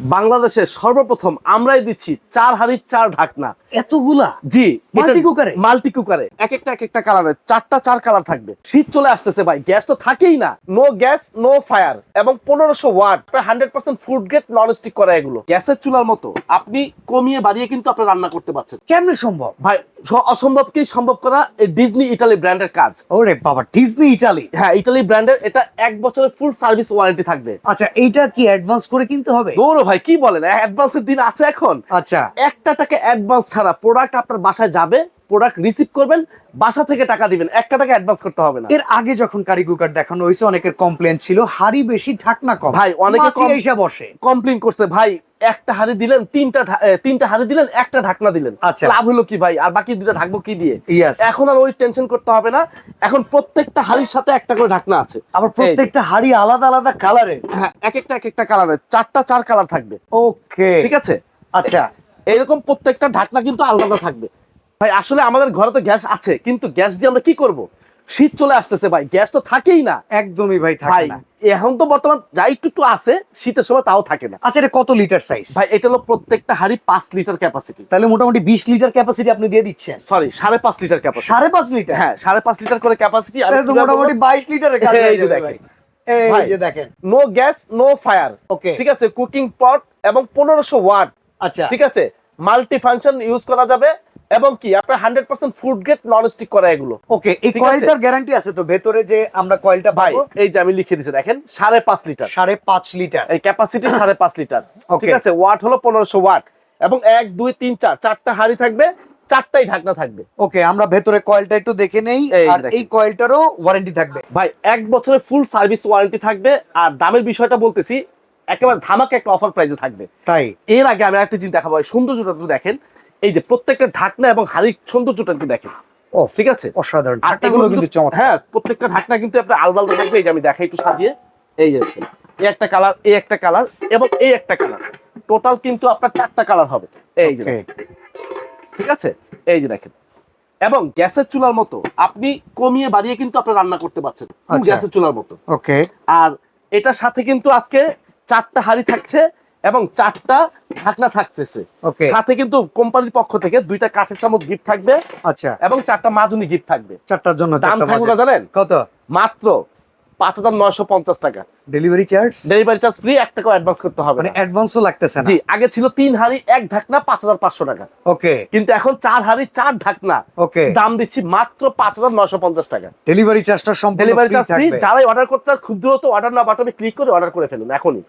বাংলাদেশে সর্বপ্রথম আমরাই দিচ্ছি চার হাড়ির চার ঢাকনা। এতগুলা? জি Multi cooker-এ? মাল্টি কুকারে। এক একটা এক একটা কালারের চারটা চার কালার থাকবে। শীত চলে আসতেছে ভাই গ্যাস তো থাকেই না। নো গ্যাস নো ফায়ার এবং পনেরোশো ওয়াট প্রায় hundred percent food grade non stick করা এগুলো। গ্যাসের চুলার মতো। আপনি কমিয়ে বাড়িয়ে কিন্তু আপনি রান্না করতে পারছেন। কেমনে সম্ভব? ভাই অসম্ভবকেই সম্ভব করা ডিজনি ইটালি ব্র্যান্ডের কাজ। ওরে বাবা ডিজনি ইটালি হ্যাঁ ইটালি ব্র্যান্ডের এটা এক বছরের ফুল সার্ভিস ওয়ারেন্টি থাকবে। আচ্ছা এইটা কি অ্যাডভান্স করে কিনতে হবে? গৌরব ভাই কি বলেন? অ্যাডভান্সের দিন আছে এখন। আচ্ছা। একটা টাকা অ্যাডভান্স ছাড়া প্রোডাক্ট আপনার বাসায় যাবে প্রোডাক্ট রিসিভ করবেন বাসা থেকে টাকা দিবেন। একটা টাকা অ্যাডভান্স করতে হবে না। এর আগে যখন কারি কুকার দেখানো হয়েছে অনেকের কমপ্লেন ছিল হারি বেশি ঢাকনা কম। ভাই, অনেকে বসে। কমপ্লেন করছে ভাই একটা হাড়ি দিলেন তিনটা তিনটা হাড়ি দিলেন একটা ঢাকনা দিলেন। আচ্ছা। লাভ হলো কি ভাই? আর বাকি দুটো ঢাকবো কি দিয়ে? এখন আর ওই টেনশন করতে হবে না। এখন প্রত্যেকটা হাড়ির সাথে একটা করে ঢাকনা আছে। আবার প্রত্যেকটা হাড়ি আলাদা আলাদা কালারের হ্যাঁ এক একটা এক একটা কালারের চারটা চার কালার থাকবে। ওকে ঠিক আছে? আচ্ছা। এইরকম প্রত্যেকটা ঢাকনা কিন্তু আলাদা থাকবে। ভাই আসলে আমাদের ঘরে তো গ্যাস আছে কিন্তু গ্যাস দিয়ে আমরা কি করব? শীত চলে আসতেছে ভাই গ্যাস তো থাকেই না। একদমই ভাই থাকে না। এখন তো বর্তমান যা একটু একটু আছে শীতের সময় তাও থাকে না। আচ্ছা এটা কত লিটার সাইজ ভাই এটা হলো প্রত্যেকটা হাড়ি পাঁচ লিটার ক্যাপাসিটি তাহলে মোটামুটি বিশ লিটার ক্যাপাসিটি আপনি দিয়ে দিচ্ছেন। সরি সাড়ে পাঁচ লিটার ক্যাপাসিটি সাড়ে পাঁচ লিটার হ্যাঁ সাড়ে পাঁচ লিটার করে ক্যাপাসিটি মোটামুটি বাইশ লিটারের হয়ে যে দেখেন। এই যে দেখেন। No gas no fire okay ঠিক আছে কুকিং পট এবং পনেরোশো ওয়াট আচ্ছা। ঠিক আছে মাল্টি ফাংশন ইউজ করা যাবে। এবং কি আপনার hundred percent food grade non stick করা এগুলো। ওকে এই কয়েলটার গ্যারান্টি আছে তো? ভেতরে যে আমরা কয়েলটা ভাই এই যে আমি লিখে দিচ্ছি দেখেন সাড়ে পাঁচ লিটার। সাড়ে পাঁচ লিটার। এই ক্যাপাসিটি সাড়ে পাঁচ লিটার। ঠিক আছে? ওয়াট হলো পনেরোশো ওয়াট এবং এক দুই তিন চার চারটা হাড়ি থাকবে চারটাই ঢাকনা থাকবে। ওকে আমরা ভেতরে কয়েলটা একটু দেখে নেই আর এই কয়েলটারও ওয়ারেন্টি থাকবে। ভাই এক বছরের ফুল সার্ভিস ওয়ারেন্টি থাকবে আর দামের বিষয়টা বলতেছি একেবারে ধামাকা একটা অফার প্রাইসে থাকবে। তাই? এর আগে আমি একটা জিনিস দেখাবো সুন্দর একটু দেখেন। এই যে প্রত্যেকটা ঢাকনা এবং হাড়ির সৌন্দর্যটা একটু দেখেন। ও ঠিক আছে? অসাধারণ। ঢাকনাগুলো কিন্তু চমৎকার। হ্যাঁ প্রত্যেকটা ঢাকনা কিন্তু আপনার আলাদা আলাদা থাকবে। এই যে আমি দেখাই একটু সাজিয়ে। এই যে এই একটা কালার এই একটা কালার এবং এই একটা কালার। টোটাল কিন্তু আপনার চারটা কালার হবে। এই যে। ঠিক আছে? এই যে দেখেন। এবং গ্যাসের চুলার মতো আপনি কমিয়ে বাড়িয়ে কিন্তু আপনি রান্না করতে পারছেন। আচ্ছা। গ্যাসের চুলার মতো। ওকে। আর এটার সাথে কিন্তু আজকে চারটা হাড়ি থাকছে। এবং চারটা ঢাকনা থাকতেছে। সাথে কিন্তু কোম্পানির পক্ষ থেকে দুইটা কাঠের চামচ গিফট থাকবে আচ্ছা। এবং চারটা মাজুনি গিফট থাকবে। চারটার জন্য দাম থাকবে জানেন? কত? মাত্র পাঁচ হাজার নয়শো পঞ্চাশ টাকা। Delivery charge delivery charge free এক টাকা অ্যাডভান্স করতে হবে মানে অ্যাডভান্সও লাগতেছে জি আগে ছিল তিন হাড়ি এক ঢাকনা পাঁচ হাজার পাঁচশো টাকা। ওকে কিন্তু এখন চার হাড়ি চার ঢাকনা। ওকে দাম দিচ্ছি মাত্র পাঁচ হাজার নয়শো পঞ্চাশ টাকা। ডেলিভারি চার্জটা সম্পূর্ণ ডেলিভারি চার্জ ফ্রি যারাই অর্ডার করতে খুব দ্রুত অর্ডার না বাটনে ক্লিক করে অর্ডার করে ফেলুন এখনই।